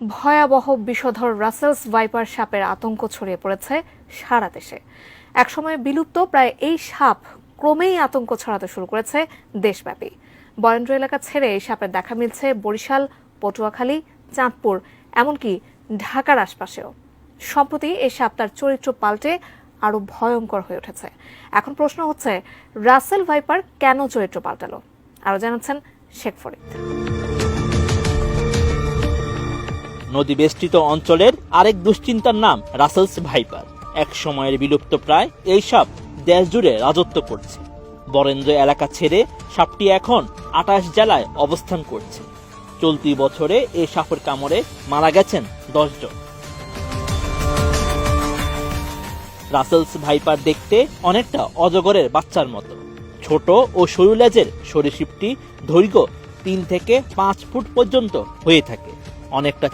ভয়াবহ বিষধর Russell's viper সাপের আতঙ্ক ছড়িয়ে পড়েছে সারা দেশে। একসময় বিলুপ্ত প্রায় এই সাপ ক্রমেই আতঙ্ক ছড়াতে শুরু করেছে দেশব্যাপী। বরেন্দ্র এলাকা ছেড়ে এই সাপের দেখা মিলছে বরিশাল, পটুয়াখালী, চাঁদপুর, এমনকি ঢাকার আশপাশেও। সম্প্রতি এই সাপ তার চরিত্র পাল্টে আরও ভয়ঙ্কর হয়ে উঠেছে। এখন প্রশ্ন হচ্ছে, রাসেল ভাইপার কেন চরিত্র পাল্টালো? আরও জানাচ্ছেন শেখ ফরিদ। নদী বেষ্টিত অঞ্চলের আরেক দুশ্চিন্তার নাম রাসেলস ভাইপার। এক সময়ের বিলুপ্ত প্রায় এই দেশ জুড়ে রাজত্ব করছে। বরেন্দ্র এলাকা ছেড়ে সাপটি এখন আটাশ জেলায় অবস্থান করছে। চলতি বছরে এই সাপের কামড়ে মারা গেছেন জন। রাসেলস ভাইপার দেখতে অনেকটা অজগরের বাচ্চার মতো। ছোট ও সরু লেজের সরীসৃপটি দৈর্ঘ্য তিন থেকে পাঁচ ফুট পর্যন্ত হয়ে থাকে। অনেকটা